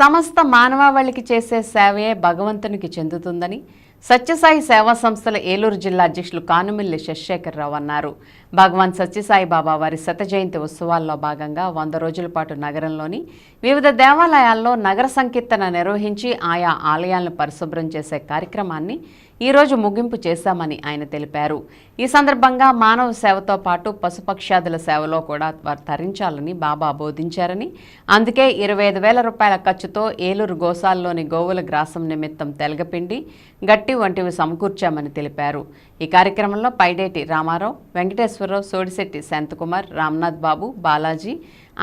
సమస్త మానవాళికి చేసే సేవయే భగవంతునికి చెందుతుందని సత్యసాయి సేవా సంస్థల ఏలూరు జిల్లా అధ్యక్షులు కానుమిల్లి శశిశేఖరరావు అన్నారు. భగవాన్ సత్యసాయి బాబా వారి శత జయంతి ఉత్సవాల్లో భాగంగా వంద రోజుల పాటు నగరంలోని వివిధ దేవాలయాల్లో నగర సంకీర్తన నిర్వహించి ఆయా ఆలయాలను పరిశుభ్రం చేసే కార్యక్రమాన్ని ఈరోజు ముగింపు చేశామని ఆయన తెలిపారు. ఈ సందర్భంగా మానవ సేవతో పాటు పశుపక్ష్యాదుల సేవలో కూడా వారు తరించాలని బాబా బోధించారని అందుకే ఇరవై ఐదు వేల రూపాయల ఖర్చుతో ఏలూరు గోసాల్లోని గోవుల గ్రాసం నిమిత్తం తెలగపిండి గట్టి వంటివి సమకూర్చామని తెలిపారు. ఈ కార్యక్రమంలో పైడేటి రామారావు వెంకటేశ్వరరావు సోడిశెట్టి శాంతకుమార్ రామ్నాథ్ బాబు బాలాజీ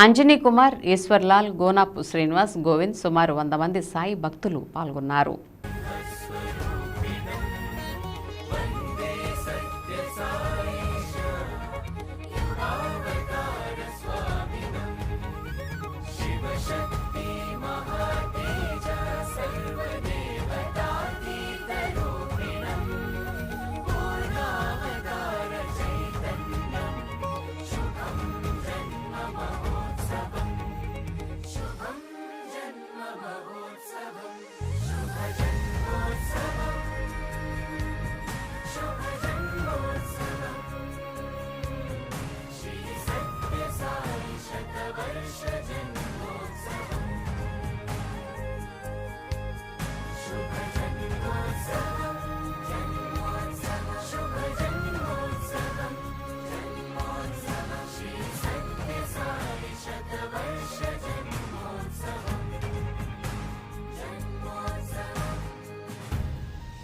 అంజనీ కుమార్ ఈశ్వర్లాల్ గోనాపు శ్రీనివాస్ గోవింద్ సుమారు వంద మంది సాయి భక్తులు పాల్గొన్నారు.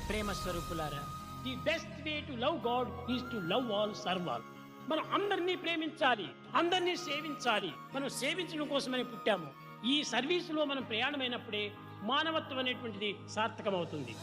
ప్రేమ స్వరూపులారా the best way to love God is to love all serve all మనం అందరినీ ప్రేమించాలి అందరినీ సేవించాలి. మనం సేవించడం కోసమని పుట్టాము. ఈ సర్వీసులో మనం ప్రయాణమైనప్పుడే మానవత్వం అనేటువంటిది సార్థకమవుతుంది.